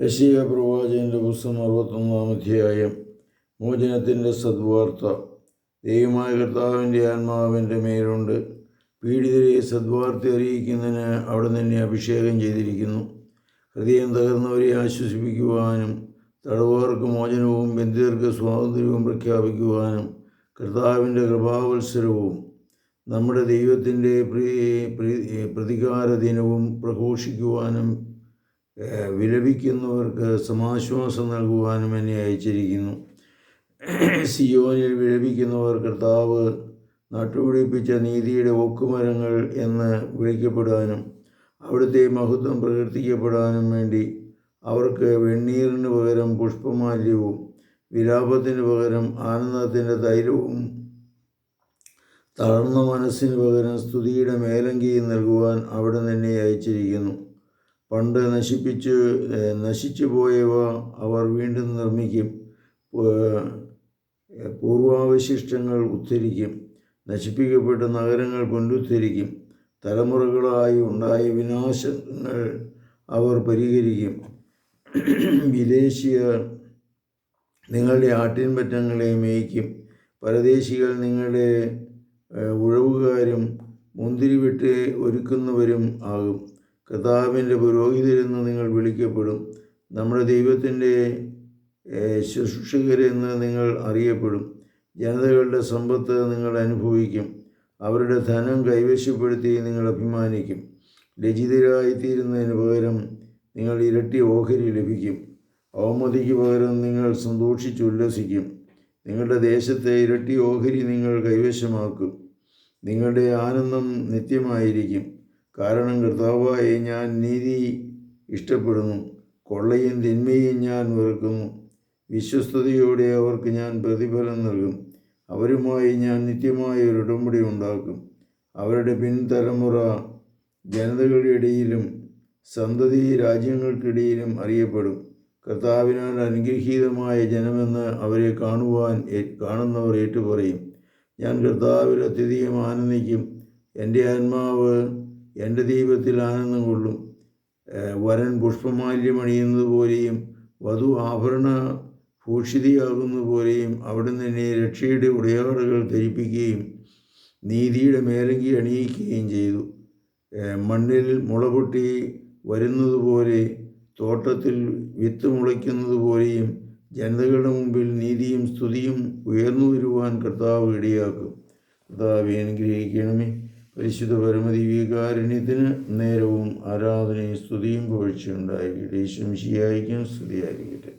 യശീയ പ്രവാചകന്റെ പുസ്തകം അറുപത്തൊന്നാം അധ്യായം. മോചനത്തിന്റെ സദ്വാർത്ത. ദൈവമായ കർത്താവിന്റെ ആത്മാവിന്റെ മേലുണ്ട്. പീഡിതരെ സദ്വാർത്ത അറിയിക്കുന്നതിന് അവിടെ തന്നെ അഭിഷേകം ചെയ്തിരിക്കുന്നു. ഹൃദയം തകർന്നവരെ ആശ്വസിപ്പിക്കുവാനും തടവുകാർക്ക് മോചനവും ബന്ധിതർക്ക് സ്വാതന്ത്ര്യവും പ്രഖ്യാപിക്കുവാനും കർത്താവിന്റെ കൃപാവത്സരവും നമ്മുടെ ദൈവത്തിന്റെ പ്രതികാര ദിനവും പ്രഘോഷിക്കുവാനും വിലപിക്കുന്നവർക്ക് സമാശ്വാസം നൽകുവാനും എന്നെ അയച്ചിരിക്കുന്നു. സിയോനിൽ വിലപിക്കുന്നവർ കർത്താവ് നട്ടുപിടിപ്പിച്ച നീതിയുടെ ഒക്കുമരങ്ങൾ എന്ന് വിളിക്കപ്പെടാനും അവിടുത്തെ മഹത്വം പ്രകീർത്തിക്കപ്പെടാനും വേണ്ടി അവർക്ക് വെണ്ണീറിന് പകരം പുഷ്പമാല്യവും വിലാപത്തിന് പകരം ആനന്ദത്തിന്റെ തൈലവും തളർന്ന മനസ്സിന് പകരം സ്തുതിയുടെ മേലങ്കിയും നൽകുവാൻ അവിടെ നിന്നെ അയച്ചിരിക്കുന്നു. പണ്ട് നശിപ്പിച്ച് നശിച്ചു പോയവ അവർ വീണ്ടും നിർമ്മിക്കും. പൂർവാവശിഷ്ടങ്ങൾ ഉദ്ധരിക്കും. നശിപ്പിക്കപ്പെട്ട നഗരങ്ങൾ പുനരുദ്ധരിക്കും. തലമുറകളായി ഉണ്ടായ വിനാശങ്ങൾ അവർ പരിഹരിക്കും. വിദേശിയർ നിങ്ങളുടെ ആട്ടിൻപറ്റങ്ങളെ മേയ്ക്കും. പരദേശികൾ നിങ്ങളുടെ ഉഴവുകാരും മുന്തിരി വെട്ട് ഒരുക്കുന്നവരും ആകും. കർത്താവിന്റെ പുരോഹിതരെന്ന് നിങ്ങൾ വിളിക്കപ്പെടും. നമ്മുടെ ദൈവത്തിന്റെ ശുശ്രൂഷകരെന്ന് നിങ്ങൾ അറിയപ്പെടും. ജനതകളുടെ സമ്പത്ത് നിങ്ങൾ അനുഭവിക്കും. അവരുടെ ധനം കൈവശപ്പെടുത്തി നിങ്ങൾ അഭിമാനിക്കും. ലജിതരായിത്തീരുന്നതിന് പകരം നിങ്ങൾ ഇരട്ടി ഓഹരി ലഭിക്കും. അവമതിക്ക് പകരം നിങ്ങൾ സന്തോഷിച്ചുല്ലസിക്കും നിങ്ങളുടെ ദേശത്തെ ഇരട്ടി ഓഹരി നിങ്ങൾ കൈവശമാക്കും. നിങ്ങളുടെ ആനന്ദം നിത്യമായിരിക്കും. കാരണം കർത്താവായി ഞാൻ നീതി ഇഷ്ടപ്പെടുന്നു. കൊള്ളയും തിന്മയും ഞാൻ വെറുക്കുന്നു. വിശ്വസ്തയോടെ അവർക്ക് ഞാൻ പ്രതിഫലം നൽകും. അവരുമായി ഞാൻ നിത്യമായ ഒരു ഉടമ്പടി ഉണ്ടാക്കും. അവരുടെ പിൻതലമുറ ജനതകളുടെ ഇടയിലും സന്തതി രാജ്യങ്ങൾക്കിടയിലും അറിയപ്പെടും. കർത്താവിനാൽ അനുഗ്രഹീതമായ ജനമെന്ന് അവരെ കാണുവാൻ കാണുന്നവർ ഏറ്റുപറയും. ഞാൻ കർത്താവിൽ അത്യധികം ആനന്ദിക്കും. എന്റെ ആത്മാവ് എന്റെ ദൈവത്തിൽ ആനന്ദം കൊള്ളും വരൻ പുഷ്പമാല്യമണിയുന്നത് പോലെയും വധു ആഭരണ ഭൂഷിതയാകുന്നത് പോലെയും അവിടുന്ന് എന്നെ രക്ഷയുടെ ഉടയാറുകൾ ധരിപ്പിക്കുകയും നീതിയുടെ മേലങ്കി അണിയിക്കുകയും ചെയ്തു. മണ്ണിൽ മുളപൊട്ടി വരുന്നതുപോലെ തോട്ടത്തിൽ വിത്ത് മുളയ്ക്കുന്നത് പോലെയും ജനതകളുടെ മുമ്പിൽ നീതിയും സ്തുതിയും ഉയർന്നു വരുവാൻ കർത്താവ് ഇടയാക്കും. കർത്താവ് അനുഗ്രഹിക്കണമേ. പരിശുദ്ധ പരമതി പരമദിവ്യകാരുണ്യത്തിന് നേരവും ആരാധനയും സ്തുതിയും പുകഴ്ചയുണ്ടായിരിക്കട്ടെ ഈശ്വം ശിയായിരിക്കും സ്തുതിയായിരിക്കട്ടെ.